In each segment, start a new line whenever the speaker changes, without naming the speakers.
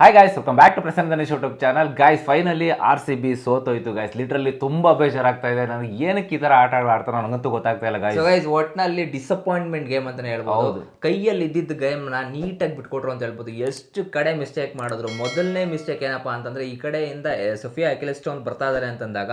Hi guys welcome back to Prasanna Ganesh YouTube channel guys finally R C B ಸೋತೋಯ್ತು guys literally ತುಂಬಾ ಬೇಜಾರಾಗ್ತಾ ಇದೆ. ನನಗೆ ಏನಕ್ಕೆ ಈ ಥರ ಆಟ ಆಡ್ತಾರೆ ನನಗಂತೂ ಗೊತ್ತಾಗ್ತಾ ಇಲ್ಲ ಗಾಯ್ಸ್
ಗೈಸ್ ಒಟ್ನಲ್ಲಿ ಡಿಸಪಾಯಿಂಟ್ಮೆಂಟ್ ಗೇಮ್ ಅಂತ ಹೇಳ್ಬೋದು. ಕೈಯಲ್ಲಿ ಇದ್ದಿದ್ದ ಗೇಮ್ನ ನೀಟಾಗಿ ಬಿಟ್ಕೊಟ್ರು ಅಂತ ಹೇಳ್ಬೋದು. ಎಷ್ಟು ಕಡೆ ಮಿಸ್ಟೇಕ್ ಮಾಡಿದ್ರು. ಮೊದಲನೇ ಮಿಸ್ಟೇಕ್ ಏನಪ್ಪಾ ಅಂತಂದ್ರೆ ಈ ಕಡೆಯಿಂದ ಸೊಫಿಯಾ ಅಕಿಲೆಸ್ಟೋನ್ ಬರ್ತಾ ಇದಾರೆ ಅಂತಂದಾಗ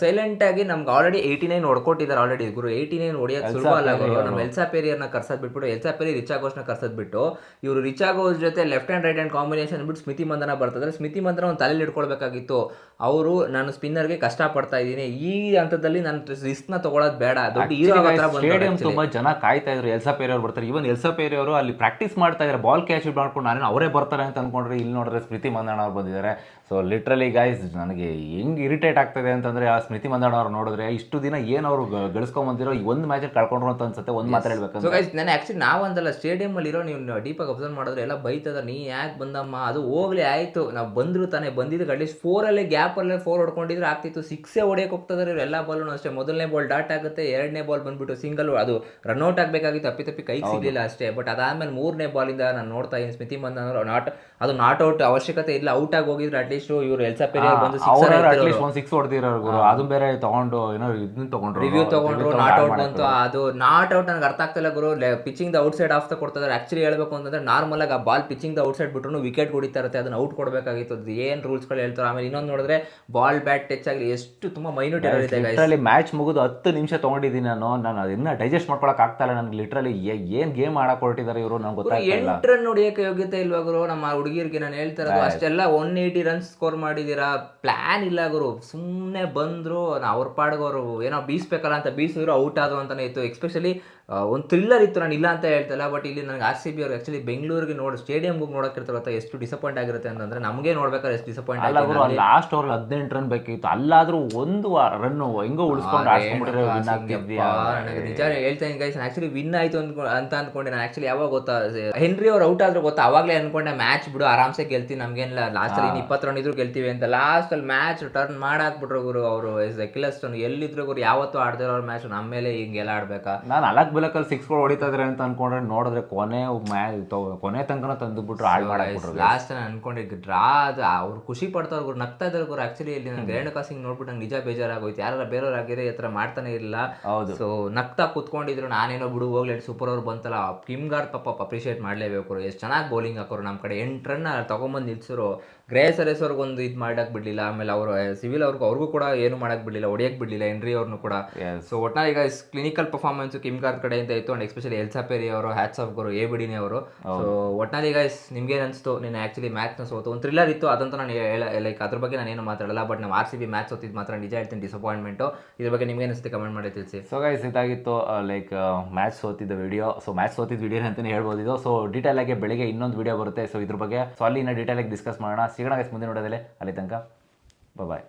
ಸೈಲೆಂಟ್ ಆಗಿ ನಮ್ಗೆ ಆಲ್ರೆಡಿ ಏಯ್ಟಿ ನೈನ್ ಹೊಡ್ಕೊಟ್ಟಿದ್ದಾರೆ ಆಲ್ರೆಡಿ ಗುರು. ಏಯ್ಟಿ ನೈನ್ ಹೊಡಿಯೋದು ಸುಲಭ ಅಲ್ಲ ಗುರು. ನಮ್ಮ ಎಲ್ಸಾ ಪೇರಿಯರ್ನ ಕರ್ಸದ್ ಬಿಟ್ಬಿಟ್ಟು ಎಲ್ಸಾ ಪೇರಿ ರಿಚಾ ಘೋಷ್ನ ಕರ್ಸದ್ ಬಿಟ್ಟು ಇವರು ರಿಚಾ ಘೋಷ್ ಜೊತೆ left hand right hand combination ಬಿಟ್ಟು ಸ್ಮಿತಿ ಮಂದನ ಬರ್ತದ್ರೆ ಸ್ಮಿತಿ ಮಂದನ ಒಂದು ತಲೆಯಲ್ಲಿ ಇಟ್ಕೊಳ್ಬೇಕಾಗಿತ್ತು. ಅವರು ನಾನು ಸ್ಪಿನ್ನರ್ಗೆ ಕಷ್ಟ ಪಡ್ತಾ ಇದ್ದೀನಿ. ಈ ಹಂತದಲ್ಲಿ ನಾನು ರಿಸ್ಕ್ನ ನ ತಗೊಳ್ಳೋದು ಬೇಡ. ದೊಡ್ಡ ಹೀರೋ
ಸ್ಟೇಡಿಯಂ ತುಂಬಾ ಜನ ಕಾಯ್ತಾ ಇದ್ರು. ಎಲ್ಸಾ ಪೇರಿ ಅವ್ರು ಬರ್ತಾರೆ. ಇವನ್ ಎಲ್ಸಾ ಪೇರಿ ಅವರು ಅಲ್ಲಿ ಪ್ರಾಕ್ಟೀಸ್ ಮಾಡ್ತಾ ಇದ್ದಾರೆ. ಬಾಲ್ ಕ್ಯಾಚ್ ಮಾಡ್ಕೊಂಡು ನಾನೇನು ಅವರೇ ಬರ್ತಾರೆ ಅಂತ ಅನ್ಕೊಂಡ್ರೆ ಇಲ್ಲಿ ನೋಡಿದ್ರೆ ಸ್ಮೃತಿ ಮಂದನ ಅವ್ರು ಬಂದಿದ್ದಾರೆ. ಸೊ ಲಿಟ್ರಲಿ ಗೈಸ್ ನನಗೆ ಹೆಂಗ್ ಇರಿಟೇಟ್ ಆಗ್ತದೆ ಅಂತಂದ್ರೆ ಆ ಸ್ಮೃತಿ ಮಂದಾಣ ಅವ್ರು ನೋಡಿದ್ರೆ ಇಷ್ಟು ದಿನ ಏನು ಅವರು ಗಳಿಸ್ಕೊಂಬಂದಿರೋ ಈ ಒಂದು ಮ್ಯಾಚ್ ಕಳ್ಕೊಂಡ್ರು ಅಂತ ಅನ್ಸುತ್ತೆ ಒಂದು ಮಾತ್ರ
ಗೈಸ್ ನಾನು ಆಕ್ಚುಲಿ ನಾವಂದಲ್ಲ ಸ್ಟೇಡಿಯಂ ಅಲ್ಲಿ ಇರೋ ನೀವು ಡೀಪಾಗಿ ಅಬ್ಸರ್ವ್ ಮಾಡಿದ್ರೆ ಎಲ್ಲ ಬೈತದ ನೀ ಯಾಕೆ ಬಂದಮ್ಮ? ಅದು ಹೋಗ್ಲಿ ಆಯ್ತು. ನಾವು ಬಂದ್ರು ತಾನೇ ಬಂದಿದ್ದು ಅಟ್ಲೀಸ್ಟ್ ಫೋರ್ ಅಲ್ಲೇ ಗ್ಯಾಪ್ ಅಲ್ಲೇ ಫೋರ್ ಹೊಡ್ಕೊಂಡಿದ್ರೆ ಆಗ್ತಿತ್ತು. ಸಿಕ್ಸೇ ಹೊಡೆಯಕ್ಕೆ ಹೋಗ್ತದ್ರೆ ಇವ್ರು ಎಲ್ಲ ಬಾಲ್ನು ಅಷ್ಟೇ. ಮೊದಲನೇ ಬಾಲ್ ಡಾಟ್ ಆಗುತ್ತೆ ಎರಡನೇ ಬಾಲ್ ಬಂದ್ಬಿಟ್ಟು ಸಿಂಗಲ್ ಅದು ರನ್ಔಟ್ ಆಗಬೇಕಾಗಿತ್ತು ಅಪ್ಪಿ ತಪ್ಪಿ ಕೈ ಸಿಗಲಿಲ್ಲ ಅಷ್ಟೇ. ಬಟ್ ಅದಾದ್ಮೇಲೆ ಮೂರನೇ ಬಾಲಿಂದ ನಾನು ನೋಡ್ತಾ ಇದ್ದೀನಿ ಸ್ಮಿತಿ ಮಂದನ್ ನಾಟ್ ಅದು ನಾಟ್ ಔಟ್ ಅವಶ್ಯಕತೆ ಇಲ್ಲ ಔಟ್ ಆಗಿ ಹೋಗಿದ್ರೆ ಅಟ್ಲೀಸ್ಟ್ ಇವರು ಎಲ್ಸಾ ಪೇರಿಯರ್ ಬಂದು
ಸಿಕ್ಸ್ ಹೊಡೆದಿರೋರು ಅದು ಬೇರೆ ತಗೊಂಡು ಏನೋ ಇದನ್ನ ತಗೊಂಡ್ರು.
ರಿವ್ಯೂ ತಗೊಂಡ್ರು ನಾಟ್ ಔಟ್
ಅಂತ
ಬಂತು. ಅದು ನಾಟ್ ಔಟ್ ನನಗೆ ಅರ್ಥ ಆಗ್ತಿಲ್ಲ ಗುರು. Pitching the out side of ಕೊಡ್ತಾರೆ ಆಕ್ಚುಲಿ ಹೇಳ್ಬೇಕು ಅಂತಂದ್ರೆ ನಾರ್ಮಲ್ ಆಗಿ ಆ ball pitching the out side ಬಿಟ್ರು ವಿಕೆಟ್ ಹೊಡಿತಾ ಇರುತ್ತೆ. ಅದನ್ನ ಔಟ್ ಕೊಡಬೇಕಾಗಿತ್ತು. ಅದು ಏನ್ ರೂಲ್ಸ್ಗಳು ಹೇಳ್ತಾರೆ. ಆಮೇಲೆ ಇನ್ನೊಂದು ನೋಡಿದ್ರೆ ಬಾಲ್ ಬ್ಯಾಟ್ ಟಚ್ ಆಗಲಿ ಎಷ್ಟು ತುಂಬಾ ಮೈನ್ಯೂಟ್
ಇರುತ್ತೆ ಮ್ಯಾಚ್ ಮುಗಿದು ಹತ್ತು ನಿಮಿಷ ತಗೊಂಡಿದ್ದೀನಿ ನಾನು. ನಾನು ಅದನ್ನ ಡೈಜೆಸ್ಟ್ ಮಾಡ್ಕೊಳಕ್ ಆಗ್ತಾ ಇಲ್ಲ ನನಗೆ ಲಿಟ್ರಲಿ ಏನ್ ಗೇಮ್ ಆಡಕ್ ಹೊರಟಿದ್ದಾರೆ ಇವರು
ನನಗೆ
ಗೊತ್ತಾಗ್ತಾ ಇಲ್ಲ.
ಎಂಟು ರನ್ ಹೊಡಿಯಕ್ಕೆ ಯೋಗ್ಯತೆ ಇಲ್ವಾ ಗುರು? ನಮ್ಮ ಹುಡುಗಿರಿಗೆ ನಾನು ಹೇಳ್ತಾ ಇರೋದು ಅಷ್ಟೆಲ್ಲ ಒನ್ ಏಯ್ಟಿ ರನ್ಸ್ ಸ್ಕೋರ್ ಮಾಡಿದೀರಾ? ಪ್ಲಾನ್ ಇಲ್ಲ ಗುರು. ಸುಮ್ಮನೆ ಬಂದ್ರು ಅವ್ರ ಪಾಡ್ಗೆ ಅವರು ಏನೋ ಬೀಸ್ಬೇಕಲ್ಲ ಅಂತ ಬೀಸಿದ್ರು ಔಟ್ ಆದ್ರು ಅಂತಲೇ ಇತ್ತು. ಎಸ್ಪೆಷಲಿ ಒಂದು ಥ್ರಿಲ್ಲರ್ ಇತ್ತು ನಾನು ಇಲ್ಲ ಅಂತ ಹೇಳ್ತಲ್ಲ ಬಟ್ ಇಲ್ಲಿ ನನಗೆ ಆರ್ ಸಿ ಬಿ ಅವ್ರು ಆಕ್ಚುಲಿ ಬೆಂಗಳೂರಿಗೆ ನೋಡಿ ಸ್ಟೇಡಿಯಂ ಹೋಗಿ ನೋಡಕ್ಕಿರ್ತಾರೆ ಗೊತ್ತಾ ಎಷ್ಟು ಡಿಸಪಾಯಿಂಟ್ ಆಗಿರುತ್ತೆ ಅಂತಂದ್ರೆ ನಮಗೆ ನೋಡ್ಬೇಕಾದ್ರೆ ಎಷ್ಟು ಡಿಸಪಾಯಿಂಟ್
ಗುರು ಲಾಸ್ಟ್ ಓವರ್ ಹದಿನೆಂಟು ರನ್ ಬೇಕಿತ್ತು. ಅಲ್ಲಾದ್ರೂ ಒಂದು ರನ್ ಹೆಂಗೋ ಉಳಿಸ್ಕೊಂಡು
ನಿಜ ಹೇಳ್ತಾ ಗೈಸ್ ಆ್ಯಕ್ಚುಲಿ ವಿನ್ ಆಯ್ತು ಅಂದ್ಕೊ ಅಂತ ಅನ್ಕೊಂಡೆ ನಾನು ಆ್ಯಕ್ಚುಲಿ ಯಾವಾಗ ಗೊತ್ತಾ ಹೆನ್ರಿ ಅವ್ರು ಔಟ್ ಆದ್ರೂ ಗೊತ್ತಾ ಅವಾಗಲೇ ಅನ್ಕೊಂಡೆ ಮ್ಯಾಚ್ ಬಿಡು ಆರಾಮ್ಸೆ ಗೆಲ್ತೀವಿ ನಮಗೇನಿಲ್ಲ ಲಾಸ್ಟ್ ಅಲ್ಲಿ ಇಪ್ಪತ್ತು ರನ್ ಇದ್ರು ಗೆಲ್ತೀವಿ ಅಂತ. ಲಾಸ್ಟ್ ಅಲ್ಲಿ ಮ್ಯಾಚ್ ಟರ್ನ್ ಮಾಡಾಕ್ಬಿಟ್ರು ಗುರು ಅವರು ಅಖಿಲಸ್ಟನ್ ಎಲ್ಲಿದ್ರು ಗುರು ಯಾವತ್ತೂ ಆಡ್ದಿರೋ ಅವ್ರ ಮ್ಯಾಚ್ ನಮ್ಮ ಮೇಲೆ ಹಿಂಗೆಲ್ಲ ಆಡ್ಬೇಕಾ?
ನಾನು ಅಲಕ್ ಬೆಲಕಲ್ಲಿ ಫೋರ್ ಹೊಡಿತಾ ಇದ್ರೆ ಅಂತ ಅನ್ಕೊಂಡ್ರೆ ನೋಡಿದ್ರೆ ಕೊನೆ ಮ್ಯಾಚ್ ಕೊನೆ ತನಕ ತಂದುಬಿಟ್ರು ಹಾಳು ಮಾಡಾಕ್ಬಿಟ್ರು.
ಲಾಸ್ಟ್ ನಾನು ಅನ್ಕೊಂಡಿದ್ದೆ ಡ್ರಾ ಅದು ಅವ್ರು ಖುಷಿ ಪಡ್ತಾವ್ರು ಗುರು ನಗ್ತಾ ಇದ್ದಾರೆ ಗುರು ಆಕ್ಚುಲಿ ಇಲ್ಲಿ ನಂಗೆ ರೇಣುಕಾ ಕಾಸಿಂಗ್ ನೋಡ್ಬಿಟ್ಟು ನಂಗೆ ನಿಜ ಬೇಜಾರಾಗೋಯ್ತು. ಯಾರ ಬೇರೆಯವ್ರು ಆಗಿದೆ ಈ ಥರ ಮಾಡ್ತಾನೆ ಇರಲಿಲ್ಲ.
ಹೌದು.
ಸೊ ನಗ್ತಾ ಕುತ್ಕೊಂಡಿದ್ರು. ನಾನೇನೋ ಬಿಡು ಹೋಗ್ಲಿ ಸೂಪರ್ ಅವ್ರು ಬಂತಲ್ಲ. ಕಿಮ್ ಗಾರ್ಡ್ ಪಾಪ ಅಪ್ರಿಷಿಯೇಟ್ ಮಾಡಲೇಬೇಕು ಎಷ್ಟು ಚೆನ್ನಾಗಿ ಬೌಲಿಂಗ್ ಹಾಕೋರು ನಮ್ಮ ಕಡೆ. ಎಂಟು ರನ್ ತೊಗೊಂಬಂದು ನಿಲ್ಸಿರು. ಗ್ರೇಸ್ ಅರೇಸ್ ಅವ್ರಿಗೊಂದು ಇದು ಮಾಡಕ್ ಬಿಡ್ಲಿಲ್ಲ. ಆಮೇಲೆ ಅವರು ಸಿವಿಲ್ ಅವ್ರಿಗೂ ಅವ್ರಿಗೂ ಕೂಡ ಏನು ಮಾಡಕ್ ಬಿಡ್ಲಿಲ್ಲ ಹೊಡಿಯಕ್ ಬಿಡ್ಲಿಲ್ಲ ಎನ್ರಿ ಅವ್ರನ್ನು ಕೂಡ. ಸೊ ಒಟ್ನಲ್ಲಿ ಈಗ ಕ್ಲಿನಿಕಲ್ ಪರ್ಫಾರ್ಮೆನ್ಸ್ ಕಿಮ್ ಗಾರ್ಡ್ ಕಡೆಯಿಂದ ಇತ್ತು ಅಂಡ್ ಎಸ್ಪೆಷಲಿ ಎಲ್ಸಾಪೇರಿ ಅವರು ಹ್ಯಾಟ್ಸ್ ಆಫ್ ಗುರು ಎ ಬಿಡಿನಿ ಅವರು. ಸೊ ಒಟ್ನಲ್ಲಿ ಗೈಸ್ ನಿಮ್ಗೆ ಅನಿಸ್ತು ನೀನು ಆಕ್ಚುಲಿ ಮ್ಯಾಚ್ನ ಸೋತು. ಒಂದು ಥ್ರಿಲ್ಲರ್ ಇತ್ತು ಅದಂತೂ ನಾನು ಲೈಕ್ ಅದ್ರ ಬಗ್ಗೆ ನಾನು ಏನು ಮಾತಾಡಲ್ಲ ಬಟ್ ನಾವು ಆರ್ ಸಿ ಬಿ ಮ್ಯಾಚ್ ಸೋತಿದ್ದು ಮಾತ್ರ ನಿಜ ಹೇಳ್ತೀನಿ ಡಿಸಪಾಯಿಂಟ್ಮೆಂಟು ಇದ್ರ ಬಗ್ಗೆ ನಿಮ್ಗೆ ಅನಿಸ್ತು ಕಮೆಂಟ್ ಮಾಡಿ ತಿಳಿಸಿ.
ಸೊ ಗೈಸ್ ಇದಾಗಿತ್ತು ಲೈಕ್ ಮ್ಯಾಚ್ ಸೋತಿದ್ದ ವಿಡಿಯೋ ಸೊ ಮ್ಯಾಚ್ ಸೋತಿದ್ದ ವಿಡಿಯೋ ಅಂತಲೇ ಹೇಳ್ಬೋದು ಇದು. ಸೊ ಡೀಟೇಲ್ ಆಗಿ ಬೆಳಿಗ್ಗೆ ಇನ್ನೊಂದು ವಿಡಿಯೋ ಬರುತ್ತೆ. ಸೊ ಇದ್ರ ಬಗ್ಗೆ ಸೊ ಅಲ್ಲಿ ಡೀಟೇಲ್ ಆಗಿ ಡಿಸ್ಕಸ್ ಮಾಡೋಣ. ಸಿಗೋಣ ಗೈಸ್ ಮುಂದೆ ನೋಡೋದಲ್ಲೇ. ಅಲ್ಲಿ ತನಕ ಬಾಯ್